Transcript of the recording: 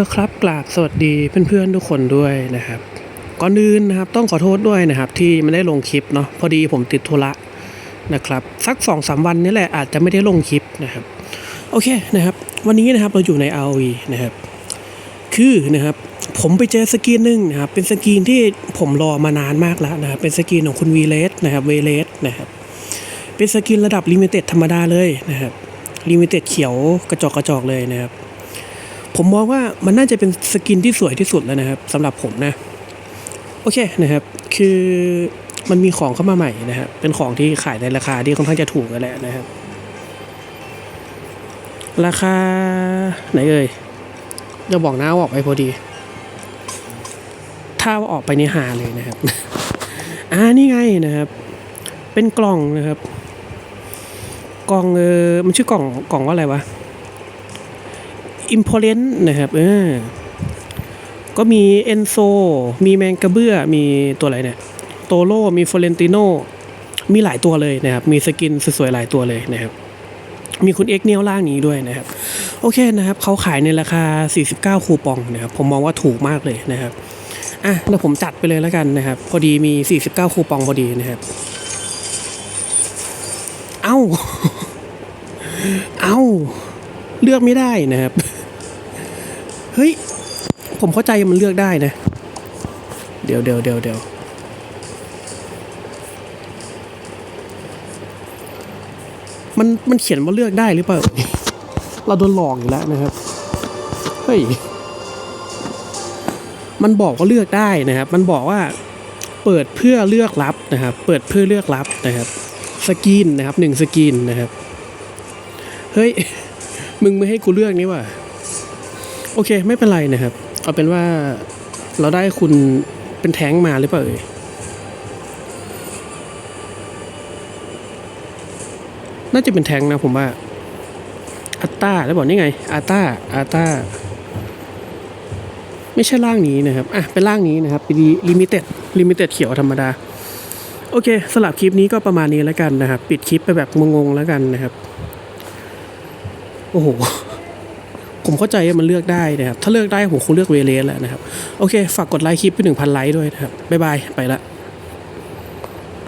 ละครับกราบสวัสดีเพื่อนๆทุกคนด้วยนะครับ ก่อนอื่นนะครับต้องขอโทษด้วยนะครับ ที่ไม่ได้ลงคลิปเนาะพอดีผมติดธุระนะครับ สักสองสามวันนี้แหละอาจจะไม่ได้ลงคลิปนะครับ โอเคนะครับ วันนี้นะครับเราอยู่ใน ROV นะครับ คือนะครับผมไปเจอสกีนหนึ่งนะครับ เป็นสกีนที่ผมรอมานานมากแล้วนะครับ เป็นสกีนของคุณวีเลสนะครับเวเลสนะครับ เป็นสกีนระดับลิมิเต็ดธรรมดาเลยนะครับลิมิเต็ดเขียวกระจอกกระจอกเลยนะครับ ผมมองว่ามันน่าจะเป็นสกินที่สวยที่สุดแล้วนะครับสำหรับผมนะ โอเคนะครับ คือมันมีของเข้ามาใหม่นะครับเป็นของที่ขายในราคาที่ค่อนข้างจะถูกกันแหละนะครับ ราคาไหนเอ่ยจะบอกนะว่าออกไปพอดี ถ้าว่าออกไปนี่หาเลยนะครับอ่านี่ไงนะครับ เป็นกล่องนะครับ กล่องเออมันชื่อกล่องกล่องว่าอะไรวะ อิมพอเรนต์นะครับเออก็มีเอนโซ มีแมงกระเบื้อ มีตัวอะไรเนี่ย โตโร่มีฟอเรนติโน มีหลายตัวเลยนะครับ มีสกินสวยๆหลายตัวเลยนะครับ มีคุณเอ็กเนียล่างนี้ด้วยนะครับ โอเคนะครับ เขาขายในราคา 49 คูปองนะครับ ผมมองว่าถูกมากเลยนะครับ อะเดี๋ยวผมจัดไปเลยแล้วกันนะครับ พอดีมี 49 คูปองพอดีนะครับ เอ้า เอ้า เลือกไม่ได้นะครับ เฮ้ย ผมเข้าใจมันเลือกได้นะ เดี๋ยวเดี๋ยวเดี๋ยวเดี๋ยวมันมันเขียนว่าเลือกได้หรือเปล่า เราโดนหลอกอยู่แล้วนะครับ เฮ้ย มันบอกว่าเลือกได้นะครับ มันบอกว่าเปิดเพื่อเลือกรับนะครับ เปิดเพื่อเลือกรับนะครับ สกรีนนะครับหนึ่งสกรีนนะครับ เฮ้ย มึงไม่ให้กูเลือกนี่ว่ะ โอเค ไม่เป็นไรนะครับ เอาเป็นว่าเราได้คุณเป็นแท้งมาหรือเปล่าเอ่ยน่าจะเป็นแท้งนะผมว่าอัตตาแล้วบอกนี่ไงอัตาอัตาไม่ใช่ร่างนี้นะครับ อะ เป็นร่างนี้นะครับเป็นลิมิเต็ดลิมิเต็ดเขียวธรรมดา โอเคสำหรับคลิปนี้ก็ประมาณนี้แล้วกันนะครับ ปิดคลิปไปแบบงงๆแล้วกันนะครับ โอ้โห ผมเข้าใจว่ามันเลือกได้นะครับถ้าเลือกได้ผมคงเลือกเวเลสแหละนะครับโอเคฝากกดไลค์คลิปไปหนึ่งพันไลค์ด้วยนะครับบ๊ายบายไปละ